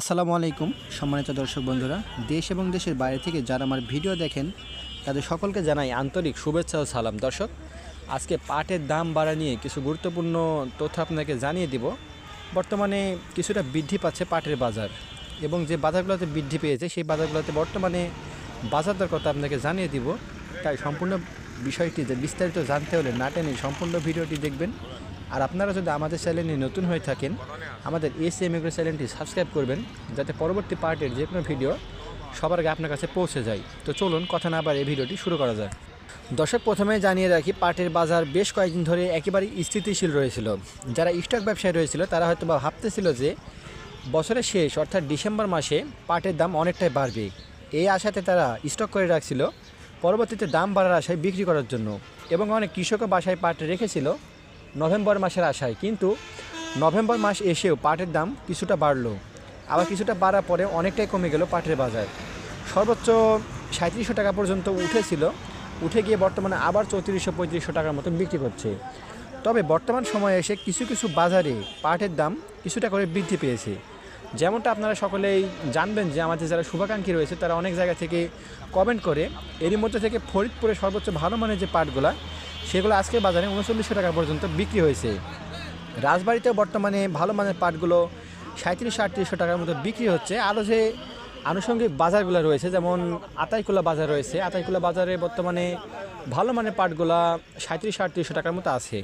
আসসালামু আলাইকুম, সম্মানিত দর্শক বন্ধুরা। দেশ এবং দেশের বাইরে থেকে যারা আমার ভিডিও দেখেন, তাদের সকলকে জানাই আন্তরিক শুভেচ্ছা ও সালাম। দর্শক, আজকে পাটের দাম বাড়া নিয়ে কিছু গুরুত্বপূর্ণ তথ্য আপনাকে জানিয়ে দিব। বর্তমানে কিছুটা বৃদ্ধি পাচ্ছে পাটের বাজার এবং যে বাজারগুলোতে বৃদ্ধি পেয়েছে, সেই বাজারগুলোতে বর্তমানে বাজার দর কথা আপনাকে জানিয়ে দিব। তাই সম্পূর্ণ বিষয়টি যে বিস্তারিত জানতে হলে না টেনে সম্পূর্ণ ভিডিওটি দেখবেন। আর আপনারা যদি আমাদের চ্যানেলে নতুন হয়ে থাকেন, আমাদের এস এগ্রো চ্যানেলটি সাবস্ক্রাইব করবেন, যাতে পরবর্তী পার্টের যে কোনো ভিডিও সবার আগে আপনার কাছে পৌঁছে যায়। তো চলুন কথা না এই ভিডিওটি শুরু করা যায় দর্শক, প্রথমে জানিয়ে রাখি, পাটের বাজার বেশ কয়েকদিন ধরে একেবারে স্থিতিশীল রয়েছিল। যারা স্টক ব্যবসায়ী রয়েছিল, তারা হয়তো বা ভাবতেছিল যে বছরের শেষ, অর্থাৎ ডিসেম্বর মাসে পাটের দাম অনেকটাই বাড়বে। এই আশাতে তারা স্টক করে রাখছিল, পরবর্তীতে দাম বাড়ার আশায় বিক্রি করার জন্য। এবং অনেক কৃষকও বাসায় পাট রেখেছিল নভেম্বর মাসের আশায়, কিন্তু নভেম্বর মাস এসেও পাটের দাম কিছুটা বাড়লো। আবার কিছুটা বাড়ার পরে অনেকটাই কমে গেল পাটের বাজার। সর্বোচ্চ সাঁত্রিশশো টাকা পর্যন্ত উঠেছিল, উঠে গিয়ে বর্তমানে আবার চৌত্রিশশো পঁয়ত্রিশশো টাকার মতো বিক্রি করছে। তবে বর্তমান সময়ে এসে কিছু কিছু বাজারে পাটের দাম কিছুটা করে বৃদ্ধি পেয়েছে। যেমনটা আপনারা সকলেই জানবেন যে আমাদের যারা শুভাকাঙ্ক্ষী রয়েছে, তারা অনেক জায়গা থেকে কমেন্ট করে। এরই মধ্যে থেকে ফরিদপুরে সর্বোচ্চ ভালো মানের যে পাটগুলা সেগুলো আজকে বাজারে উনচল্লিশশো টাকা পর্যন্ত বিক্রি হয়েছে। রাজবাড়িতেও বর্তমানে ভালো মানের পাটগুলো সাঁত্রিশশো আটত্রিশশো টাকার মতো বিক্রি হচ্ছে। আরও যে আনুষঙ্গিক বাজারগুলো রয়েছে, যেমন আতাইকুলা বাজার রয়েছে। আতাইকুলা বাজারে বর্তমানে ভালো মানের পাটগুলা সাঁত্রিশশো আটত্রিশশো টাকার মতো আছে।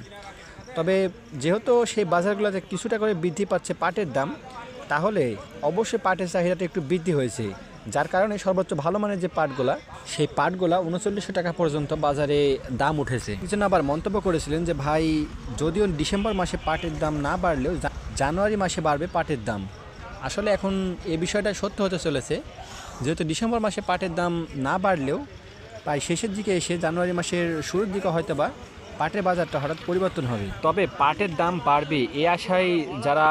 তবে যেহেতু সেই বাজারগুলোতে কিছুটা করে বৃদ্ধি পাচ্ছে পাটের দাম, তাহলে অবশ্যই পাটের চাহিদাটা একটু বৃদ্ধি হয়েছে। যার কারণে সর্বোচ্চ ভালো মানের যে পাটগুলা, সেই পাটগুলা উনচল্লিশশো টাকা পর্যন্ত বাজারে দাম উঠেছে। কিছু আবার মন্তব্য করেছিলেন যে, ভাই, যদিও ডিসেম্বর মাসে পাটের দাম না বাড়লেও জানুয়ারি মাসে বাড়বে পাটের দাম। আসলে এখন এ বিষয়টা সত্য হতে চলেছে। যেহেতু ডিসেম্বর মাসে পাটের দাম না বাড়লেও, প্রায় শেষের দিকে এসে জানুয়ারি মাসের শুরুর দিকে হয়তো বা পাটের বাজারটা হঠাৎ পরিবর্তন হবে তবে পাটের দাম বাড়বে এ আশায় যারা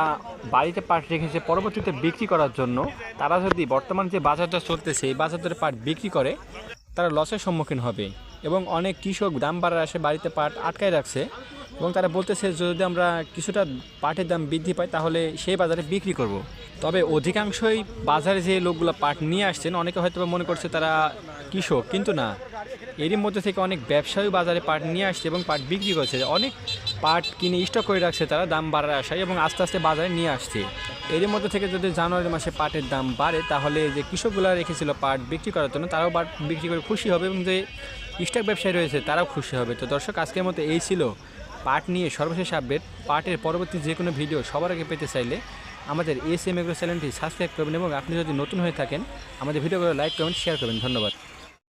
বাড়িতে পাট রেখেছে, পরবর্তীতে বিক্রি করার জন্য, তারা যদি বর্তমান যে বাজারটা চলতেছে, এই বাজার দরে পাট বিক্রি করে, তারা লসের সম্মুখীন হবে এবং অনেক কৃষক দাম বাড়ার আসে বাড়িতে পাট আটকায় রাখছে এবং তারা বলতেছে, যদি আমরা কিছুটা পাটের দাম বৃদ্ধি পাই, তাহলে সেই বাজারে বিক্রি করব। তবে অধিকাংশই বাজারে যে লোকগুলো পাট নিয়ে আসছেন, অনেকে হয়তো মনে করছে তারা কৃষক, কিন্তু না এরই মধ্যে থেকে অনেক ব্যবসায়ী বাজারে পাট নিয়ে আসছে এবং পাট বিক্রি করছে। অনেক পাট কিনে স্টক করে রাখছে তারা, দাম বাড়ার আশায় এবং আস্তে আস্তে বাজারে নিয়ে আসছে। এরই মধ্যে থেকে যদি জানুয়ারি মাসে পাটের দাম বাড়ে, তাহলে যে কৃষকগুলো রেখেছিল পাট বিক্রি করার জন্য, তারাও পাট বিক্রি করে খুশি হবে এবং যে স্টক ব্যবসায়ী রয়েছে, তারাও খুশি হবে। তো দর্শক, আজকের মতো এই ছিল পাট নিয়ে সর্বশেষ আপডেট পাটের পরবর্তী যে কোনো ভিডিও সবার আগে পেতে চাইলে আমাদের এস এম এগ্রো চ্যানেলটি সাবস্ক্রাইব করবেন এবং আপনি যদি নতুন হয়ে থাকেন, আমাদের ভিডিওগুলো লাইক কমেন্ট শেয়ার করবেন। ধন্যবাদ।